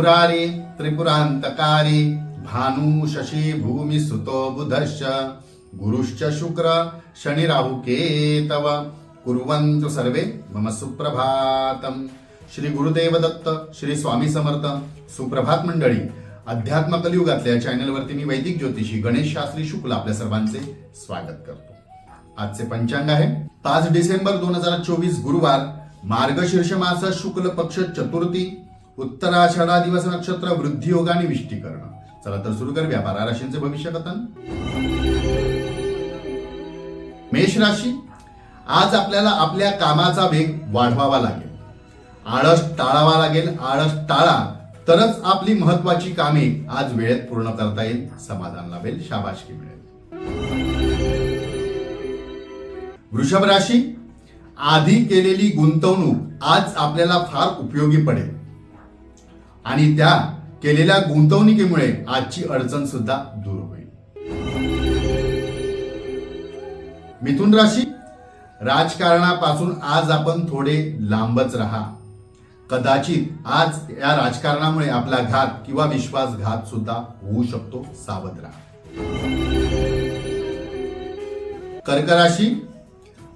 मुरारी त्रिपुरांतकारी भानु शशी भूमी सुतो बुधश्च गुरुश्च शुक्र शनि राहु केतव। कुर्वन्तु सर्वे मम सुप्रभातम श्री गुरुदेव दत्त श्री स्वामी समर्थ सुप्रभात मंडळी। अध्यात्म कलियुगातल्या या चॅनलवरती मी वैदिक ज्योतिषी गणेश शास्त्री शुक्ल आपल्या सर्वांचे स्वागत करतो. आजचे पंचांग आहे पाच डिसेंबर दोन हजार चोवीस गुरुवार मार्गशीर्ष मास शुक्ल पक्ष चतुर्थी उत्तराषाढा दिवस नक्षत्र वृद्धी योग आणि विष्टीकरण. चला तर सुरू करूया बारा राशींचे भविष्य कथन. मेष राशी आज आपल्याला आपल्या कामाचा वेग वाढवावा लागेल. आळस टाळावा लागेल. आळस टाळा तरच आपली महत्वाची कामे आज वेळेत पूर्ण करता येईल. समाधान लाभेल. शाबाशकी मिळेल. वृषभ राशी आधी केलेली गुंतवणूक आज आपल्याला फार उपयोगी पडेल. आणि त्या केलेल्या गुंतवणुकीमुळे आजची अडचण सुद्धा दूर होईल. मिथुन राशी राजकारणापासून आज आपण थोडे लांबच राहा. कदाचित आज या राजकारणामुळे आपला घात किंवा विश्वासघात सुद्धा होऊ शकतो सावध राहा. कर्क राशी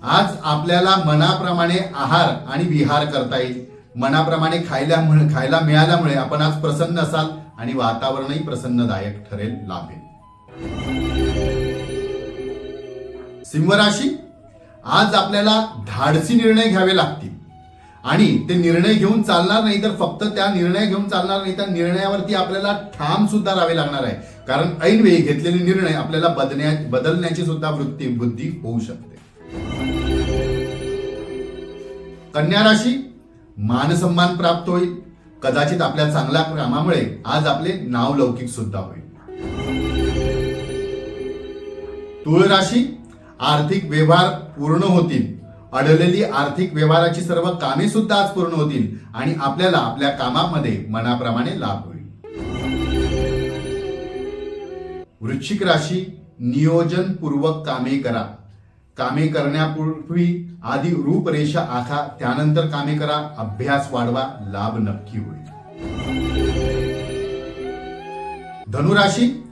आज आपल्याला मनाप्रमाणे आहार आणि विहार करता येईल. मनाप्रमाणे खायला खायला मिळाल्यामुळे आपण आज प्रसन्न असाल आणि वातावरणही प्रसन्नदायक ठरेल लाभेल. सिंहराशी आज आपल्याला धाडसी निर्णय घ्यावे लागतील. आणि ते निर्णय घेऊन चालणार नाही तर फक्त त्या निर्णय घेऊन चालणार नाही त्या निर्णयावरती आपल्याला ठाम सुद्धा राहावे लागणार आहे. कारण ऐनवेळी घेतलेले निर्णय आपल्याला बदलण्या बदलण्याची सुद्धा वृत्ती बुद्धी होऊ शकते. कन्या राशी मानसन्मान प्राप्त होईल. कदाचित आपल्या चांगल्या कामामुळे आज आपले नाव लौकिक सुद्धा होईल. तुळ राशी आर्थिक व्यवहार पूर्ण होतील. अडलेली आर्थिक व्यवहाराची सर्व कामे सुद्धा आज पूर्ण होतील आणि आपल्याला आपल्या कामामध्ये मनाप्रमाणे लाभ होईल. वृश्चिक राशी नियोजनपूर्वक कामे करा. कामे करण्यापूर्वी आधी रूपरेषा आखा त्यानंतर कामे करा अभ्यास वाढवा लाभ नक्की होईल. धनुराशी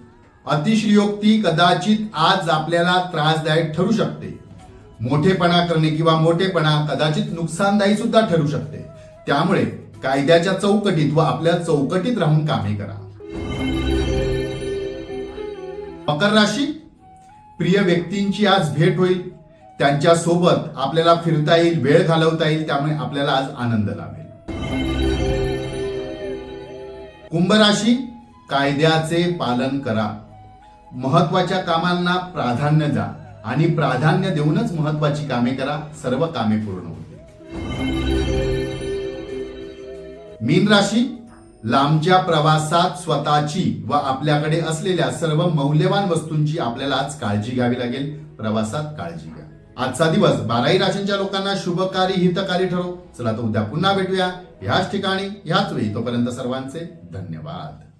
अतिशयोक्ती कदाचित आज आपल्याला त्रासदायक ठरू शकते. मोठेपणा करणे किंवा मोठेपणा कदाचित नुकसानदायी सुद्धा ठरू शकते. त्यामुळे कायद्याच्या चौकटीत व आपल्या चौकटीत राहून कामे करा. मकर राशी प्रिय व्यक्तींची आज भेट होईल. त्यांच्यासोबत आपल्याला फिरता येईल वेळ घालवता येईल त्यामुळे आपल्याला आज आनंद लाभेल. कुंभ राशी कायद्याचे पालन करा. महत्त्वाच्या कामांना प्राधान्य द्या आणि प्राधान्य देऊनच महत्वाची कामे करा. सर्व कामे पूर्ण होतील. मीन राशी लांबच्या प्रवासात स्वतःची व आपल्याकडे असलेल्या सर्व मौल्यवान वस्तूंची आपल्याला आज काळजी घ्यावी लागेल. प्रवासात काळजी घ्या. आजचा दिवस बाराही राशींच्या लोकांना शुभकारी हितकारी ठरो चला तर उद्या पुन्हा भेटूया. ह्याच ठिकाणी ह्याच वेळी तोपर्यंत सर्वांचे धन्यवाद.